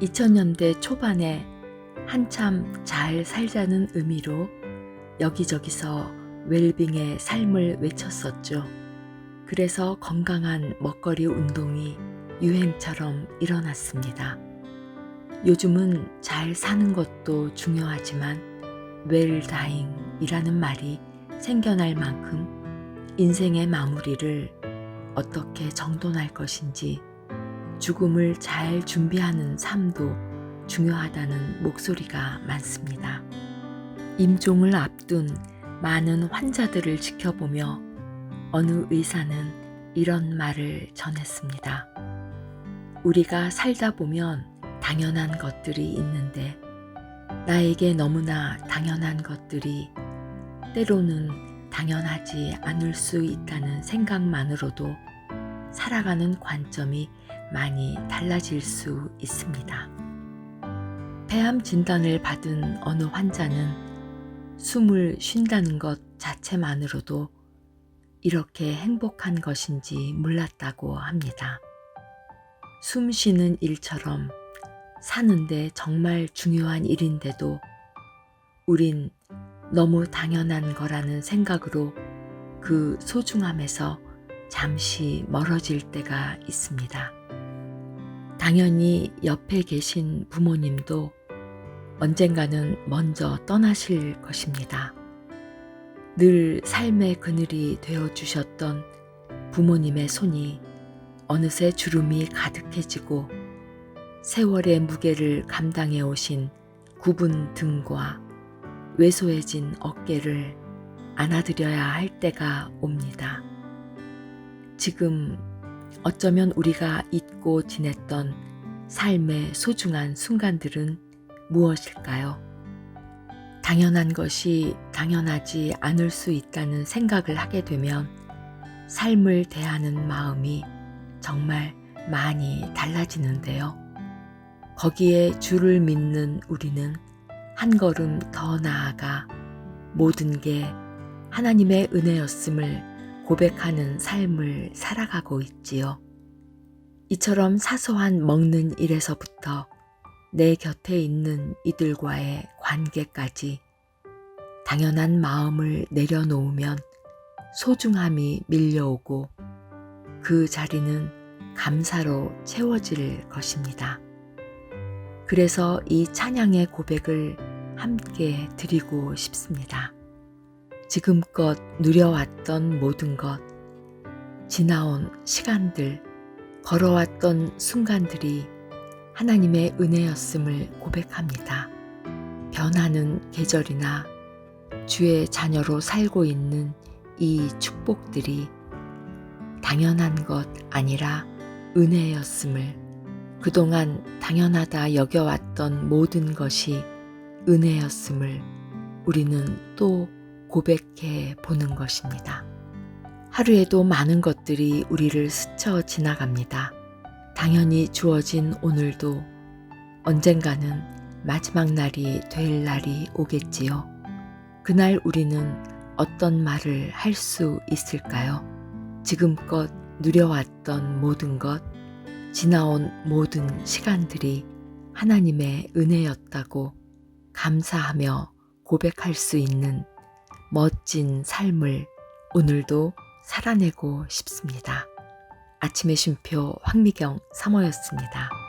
(2000년대) 초반에 한참 잘 살자는 의미로 여기저기서 웰빙의 삶을 외쳤었죠. 그래서 건강한 먹거리 운동이 유행처럼 일어났습니다. 요즘은 잘 사는 것도 중요하지만 웰다잉이라는 말이 생겨날 만큼 인생의 마무리를 어떻게 정돈할 것인지 죽음을 잘 준비하는 삶도 중요하다는 목소리가 많습니다. 임종을 앞둔 많은 환자들을 지켜보며 어느 의사는 이런 말을 전했습니다. 우리가 살다 보면 당연한 것들이 있는데 나에게 너무나 당연한 것들이 때로는 당연하지 않을 수 있다는 생각만으로도 살아가는 관점이 많이 달라질 수 있습니다. 폐암 진단을 받은 어느 환자는 숨을 쉰다는 것 자체만으로도 이렇게 행복한 것인지 몰랐다고 합니다. 숨 쉬는 일처럼 사는데 정말 중요한 일인데도 우린 너무 당연한 거라는 생각으로 그 소중함에서 잠시 멀어질 때가 있습니다. 당연히 옆에 계신 부모님도 언젠가는 먼저 떠나실 것입니다. 늘 삶의 그늘이 되어 주셨던 부모님의 손이 어느새 주름이 가득해지고 세월의 무게를 감당해 오신 굽은 등과 왜소해진 어깨를 안아드려야 할 때가 옵니다. 지금 어쩌면 우리가 잊고 지냈던 삶의 소중한 순간들은 무엇일까요? 당연한 것이 당연하지 않을 수 있다는 생각을 하게 되면 삶을 대하는 마음이 정말 많이 달라지는데요. 거기에 주를 믿는 우리는 한 걸음 더 나아가 모든 게 하나님의 은혜였음을 고백하는 삶을 살아가고 있지요. 이처럼 사소한 먹는 일에서부터 내 곁에 있는 이들과의 관계까지 당연한 마음을 내려놓으면 소중함이 밀려오고 그 자리는 감사로 채워질 것입니다. 그래서 이 찬양의 고백을 함께 드리고 싶습니다. 지금껏 누려왔던 모든 것, 지나온 시간들, 걸어왔던 순간들이 하나님의 은혜였음을 고백합니다. 변하는 계절이나 주의 자녀로 살고 있는 이 축복들이 당연한 것 아니라 은혜였음을 그동안 당연하다 여겨왔던 모든 것이 은혜였음을 우리는 또 고백해 보는 것입니다. 하루에도 많은 것들이 우리를 스쳐 지나갑니다. 당연히 주어진 오늘도 언젠가는 마지막 날이 될 날이 오겠지요. 그날 우리는 어떤 말을 할 수 있을까요? 지금껏 누려왔던 모든 것, 지나온 모든 시간들이 하나님의 은혜였다고 감사하며 고백할 수 있는 멋진 삶을 오늘도 살아내고 싶습니다. 아침의 쉼표 황미경 사모였습니다.